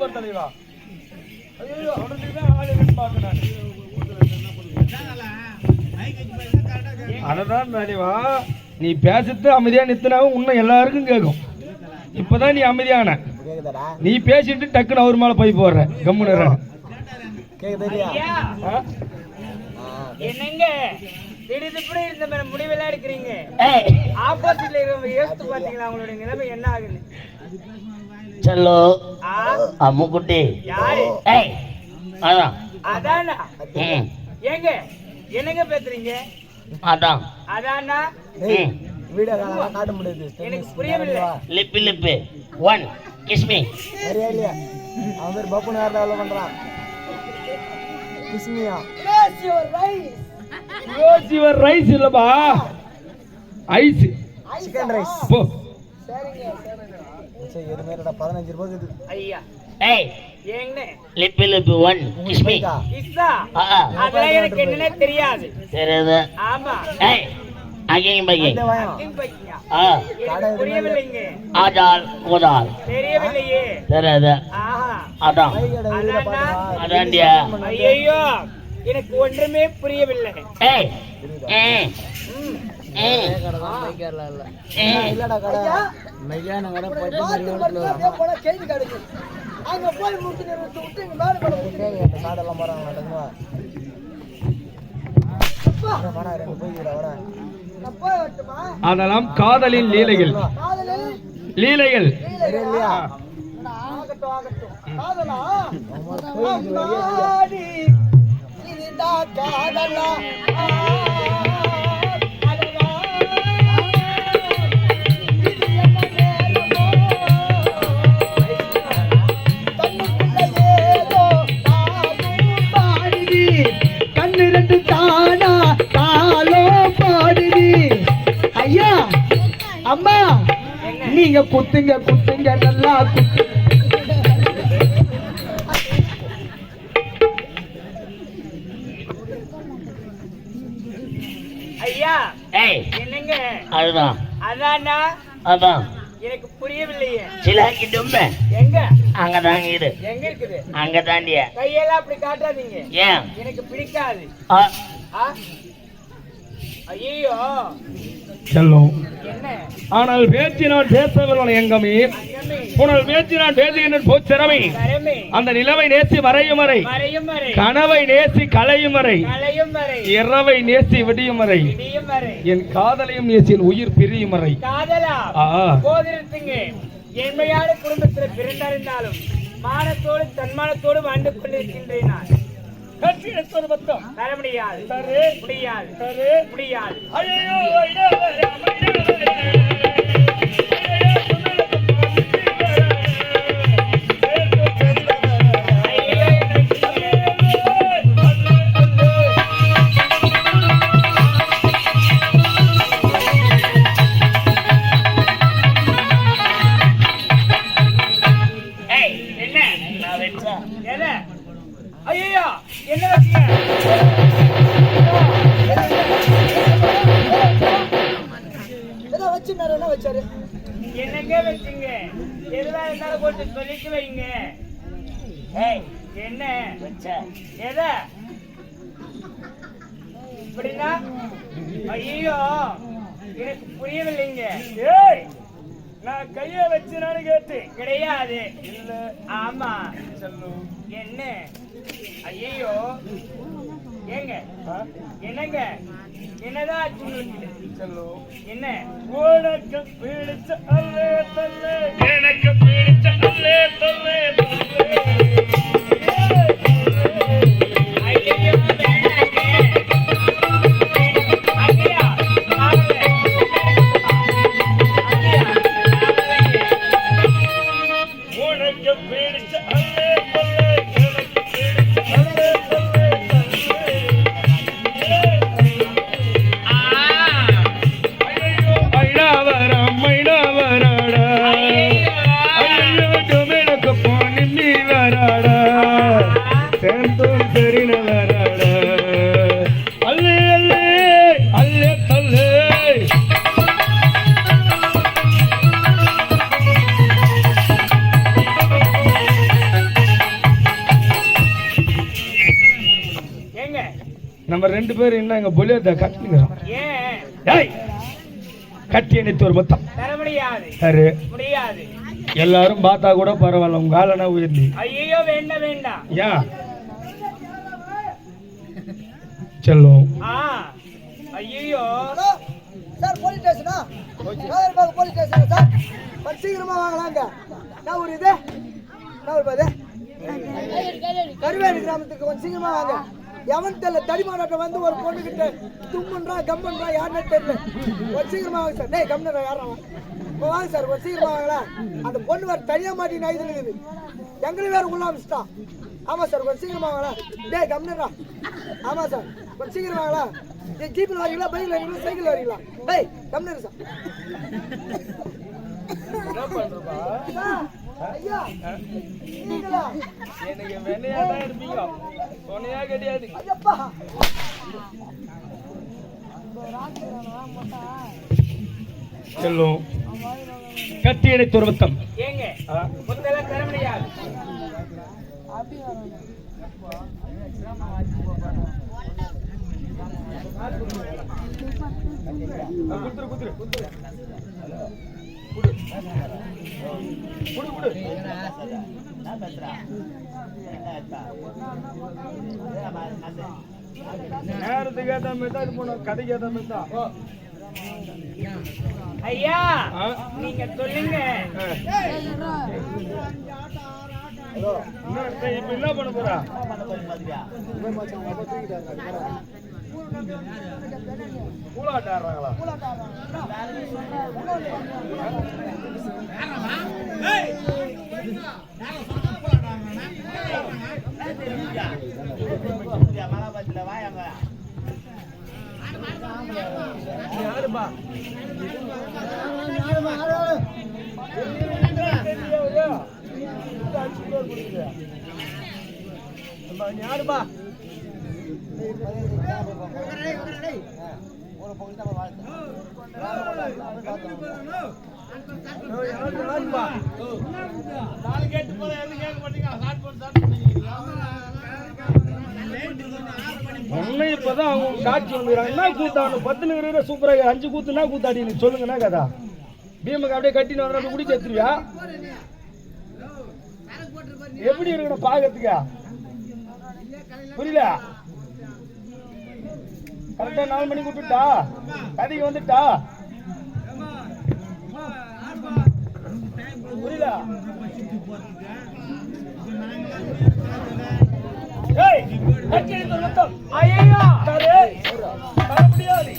Super தலைவா ஐயோ அவனுக்கு தான் ஆள் இல்லைன்னு பார்க்கணும் அததான் தலைவா நீ பேசுறது அமைதியா நித்துனாவும் இன்னும் எல்லாருக்கும் கேட்கும் இப்பதான் நீ அமைதியான. நீ பேசிட்டு டக்குன்னு அவர் மேல போய் போடுற. கம்முன்னு? என்னங்க? திடீர்னு இருந்த முடிவெல்லாம் எடுக்கிறீங்க? ஆப்போசிட்ல இருக்கிறவங்க யோசித்து பாத்தீங்களா அவங்களுடைய நிலைமை என்ன ஆகுது? செல்லோ. ஆ? அம்முக்குட்டி யாரு? ஏய் அதான். அதானா? ம். ஏங்க என்னங்க பேசுறீங்க? அதான். அதானா? ம். வீடியோ காட்ட முடியுது. எனக்கு புரியவில்லை. Lip lip. ஒன் கிஸ்மி சரியா இல்லையா? அவன் பேர் பப்புனு வேற லெவலில் பண்றான். கிஸ்மியா யோசி ஒரு ரைஸ் இல்லப்பா ஐஸ் சிக்கன் ரைஸ் போ. சரி இது மாதிரிடா பதினஞ்சு ரூபாய் இது ஐயா. ஏய். ஏங்க லிப்பு லிப்பு ஒன் அதெல்லாம் எனக்கு என்னன்னே தெரியாது. தெரியுது. ஆமா. ஏய் அகிங் பையா ஆ. எனக்கு புரியவில்லைங்க. ஆஜால் கோதால் தெரியவில்லையே. தெரியுது. ஆஹா. அதான். கைகடை வீடியோ பாத்தா அதான்டியா? ஐயோ எனக்கு ஒன்றுமே புரியவில்லை. ஏய். ஏய். இல்லடா கடை. மெய்யான கடை போய் சாடெல்லாம் போறாங்க டங்குவா வரா ரெண்டு போய்க்கிறா வரா அதெல்லாம் காதலின் லீலைகள். லீலைகள். சரியா நீங்க குத்துங்க குத்துங்க நல்லா ஐயா ஏய். என்னங்க? அதுதான் அதானா அதான். எனக்கு புரியவில்லையே. சிலாக்கி டும்பே எங்க? அங்கதாங்க இரு. எங்க இருக்குது? அங்க தாண்டிய கையெல்லாம் அப்படி காட்டாதீங்க. ஏன்? எனக்கு பிடிக்காது. ஆ, ஆ? ஐயோ செல்லும். ஆனால் பேச்சினால் பேசவர்கள் எங்கமே. உனல் பேச்சினால் பேசுகின்ற போச்சிறமை அந்த நிலவை நேசி மறையும் வரை. கனவை நேசி கலையும் வரை. இரவை நேசி விடியும் வரை. என் காதலையும் நேசி உயிர் பிரியும் வரை. ஏழ்மையான குடும்பத்தில் பிறந்திருந்தாலும் மானத்தோடு தன்மானத்தோடு வாழ்ந்து கொண்டிருக்கின்றேன் நான் தர முடியாது. முடியாது. முடியாது. ஐயோ, ஏதோ வச்சுனாரு என்ன வச்சாரு. என்னங்க வச்சீங்க? எதுவா இருந்தாலும் போட்டு சொல்லிட்டு வைங்க. ஏய் என்ன? வச்சேன் எத? இப்படின்னா? ஐயோ எனக்கு புரியவில்லைங்க. ஏய் நான் கைய வச்சுனான்னு கேட்டு கிடையாது. இல்ல ஆமா செல்லும் என்ன? ஐயோ ஏங்க? என்னங்க? என்னதான்? செல்லும் என்ன? உனக்கு பிடிச்ச அல்லே தல்லே. எனக்கு பிடிச்ச அல்லே தல்லே. நம்ம ரெண்டு பேரும் என்ன எங்க பொலியத்தை கட்டுங்கிறோம் ஏன் ஏய் கட்டி அணைத்து ஒரு மொத்தம். தர முடியாது. சரி முடியாது. எல்லாரும் பார்த்தா கூட பரவாயில்ல உங்க ஆளனா உயர்ந்தி ஐயோ வேண்டாம் வேண்டாம் ஏன் செல்லும். ஆ ஐயோ சார் போலீஸ் ஸ்டேஷனா ராதர்பாக் போலீஸ் ஸ்டேஷனா சார்? கொஞ்சம் சீக்கிரமா வாங்கலாங்க. என்ன ஊர் இது? என்ன ஊர் பாது கிராமத்துக்கு கொஞ்சம் சீக்கிரமா வாங்க. எவன் தெரியல தடிமாடாட்டம் வந்து ஒரு பொண்ணு கிட்ட தும்முன்றா கம்மன்றா யாருன்னு தெரியல. கொஞ்சம் சீக்கிரமா வாங்க சார். டேய் கம்னரா யாரா இப்போ வாங்க சார். கொஞ்சம் சீக்கிரமா வாங்களா அந்த பொண்ணு வேற தனியா மாட்டி நைதுல இருக்குது. எங்களையும் வேற உள்ள அமிச்சிட்டான் ஆமா சார். கொஞ்சம் சீக்கிரமா வாங்களா டேய் கம்னரா ஆமா சார். கொஞ்சம் சீக்கிரம் வாங்களா நீ ஜீப்பில் வரீங்களா பைக்கில் வரீங்களா சைக்கிள் வரீங்களா டேய் கம்னரு சார். என்ன எனக்கு வெண்ணையா தான் இருப்பீங்க சொன்னையா கிடையாது. செல்லும். கட்டி அணைத்து ஒரு மொத்தம் ஏங்க முடியாது குத்துரு குத்துரு குத்துரு. நேரத்துக்கு ஏத்த மாதிரி தான் பண்ணும் கதைக்கு ஏத்த மாதிரி தான் ஐயா? நீங்க சொல்லுங்க இப்ப என்ன பண்ண போறா? கூலாட்ட ஆடுறாங்களா யாருப்பா யாருப்பா உன்னை இப்பதான் அவங்க காட்சி வந்துக்கிறாங்க என்ன கூத்தாடணும் பத்து நிமிடம் சூப்பராக அஞ்சு கூத்துனா கூத்தாடி நீ சொல்லுங்கண்ணா கதா. பீமுக்கு அப்படியே கட்டின்னு வந்து அப்படியே குடிச்சு எடுத்துருவியா? எப்படி இருக்கணும் பாக்கிறதுக்கு? புரியல? கரெக்டா நாலு மணிக்கு விட்டுட்டா? கதைக்கு வந்துட்டா? புரியல. ஐயோ முடியாது.